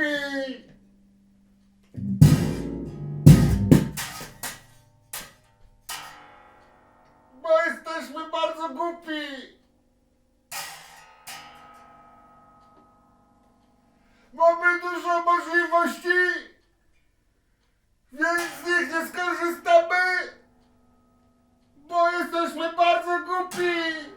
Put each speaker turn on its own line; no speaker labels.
mówi! Bo jesteśmy bardzo głupi! Mamy dużo możliwości, więc z nich nie skorzystamy, bo jesteśmy bardzo głupi!